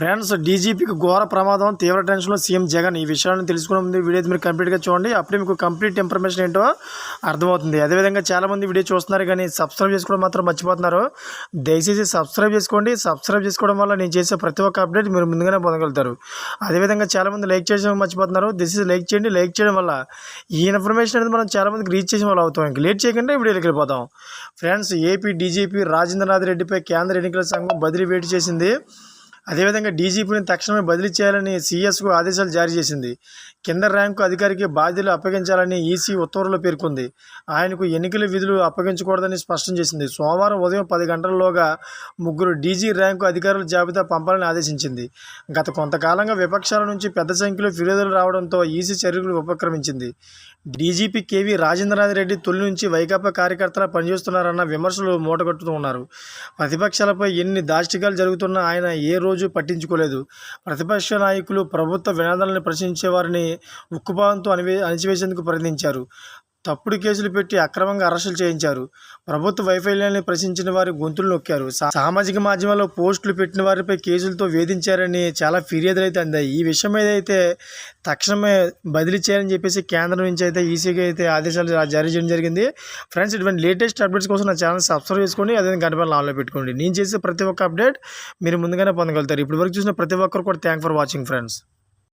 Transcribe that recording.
Friends డీజీపీకి ఘోర ప్రమాదం తీవ్ర టెన్షన్లో సీఎం జగన్. ఈ విషయాన్ని తెలుసుకునే ముందు వీడియో మీరు కంప్లీట్గా చూడండి. అప్పుడే మీకు కంప్లీట్ ఇన్ఫర్మేషన్ ఏంటో అర్థమవుతుంది. అదేవిధంగా చాలామంది వీడియో చూస్తున్నారు కానీ సబ్స్క్రైబ్ చేసుకోవడం మాత్రం మర్చిపోతున్నారు. దయచేసి సబ్స్క్రైబ్ చేసుకోండి. సబ్స్క్రైబ్ చేసుకోవడం వల్ల నేను చేసే ప్రతి ఒక్క అప్డేట్ మీరు ముందుగానే పొందగలుగుతారు. అదేవిధంగా చాలామంది లైక్ చేయడం మర్చిపోతున్నారు. దిస్ ఇస్ లైక్ చేయండి. లైక్ చేయడం వల్ల ఈ ఇన్ఫర్మేషన్ అనేది మనం చాలామందికి రీచ్ చేసిన వాళ్ళు అవుతాం. ఇంక లేట్ చేయకుండా వీడియోకి వెళ్ళిపోతాం ఫ్రెండ్స్ ఏపీ డీజీపీ రాజేంద్రనాథ్ రెడ్డిపై కేంద్ర ఎన్నికల సంఘం బదిలీ వేటు చేసింది. అదేవిధంగా డీజీపీని తక్షణమే బదిలీ చేయాలని సీఎస్కు ఆదేశాలు జారీ చేసింది. కింద ర్యాంకు అధికారికి బాధ్యతలు అప్పగించాలని ఈసీ ఉత్తర్వుల్లో పేర్కొంది. ఆయనకు ఎన్నికల విధులు అప్పగించకూడదని స్పష్టం చేసింది. సోమవారం ఉదయం పది గంటలలోగా ముగ్గురు డీజీ ర్యాంకు అధికారుల జాబితా పంపాలని ఆదేశించింది. గత కొంతకాలంగా విపక్షాల నుంచి పెద్ద సంఖ్యలో ఫిర్యాదులు రావడంతో ఈసీ చర్యలు ఉపక్రమించింది. డీజీపీ కేవీ రాజేంద్రనాథ్ రెడ్డి తొలి నుంచి వైకాపా కార్యకర్తలా పనిచేస్తున్నారన్న విమర్శలు మూటగట్టుతూ ఉన్నారు. ప్రతిపక్షాలపై ఎన్ని దాష్టికాలు జరుగుతున్నా ఆయన ఏ రోజు రోజు పట్టించుకోలేదు. ప్రతిపక్ష నాయకులు ప్రభుత్వ వినాదాలను ప్రశ్నించే వారిని ఉక్కుపాదంతో అణివే అణిచివేసేందుకు ప్రయత్నించారు. తప్పుడు కేసులు పెట్టి అక్రమంగా అరెస్టులు చేయించారు. ప్రభుత్వ వైఫల్యాన్ని ప్రశ్నించిన వారి గొంతులు నొక్కారు. సామాజిక మాధ్యమాల్లో పోస్టులు పెట్టిన వారిపై కేసులతో వేధించారని చాలా ఫిర్యాదులు అయితే అందాయి. ఈ విషయం మీద అయితే తక్షణమే బదిలీ చేయాలని చెప్పేసి కేంద్రం నుంచి అయితే ఈసీగా అయితే ఆదేశాలు జారీ చేయడం జరిగింది. ఫ్రెండ్స్ ఇటువంటి లేటెస్ట్ అప్డేట్స్ కోసం నా ఛానల్ సబ్స్క్రైబ్ చేసుకోండి. అదే గంట ఆన్లో పెట్టుకోండి. నేను చేసే ప్రతి ఒక్క అప్డేట్ మీరు ముందుగానే పొందగలుగుతారు. ఇప్పటివరకు చూసిన ప్రతి ఒక్కరు కూడా థ్యాంక్ ఫర్ వాచింగ్ ఫ్రెండ్స్.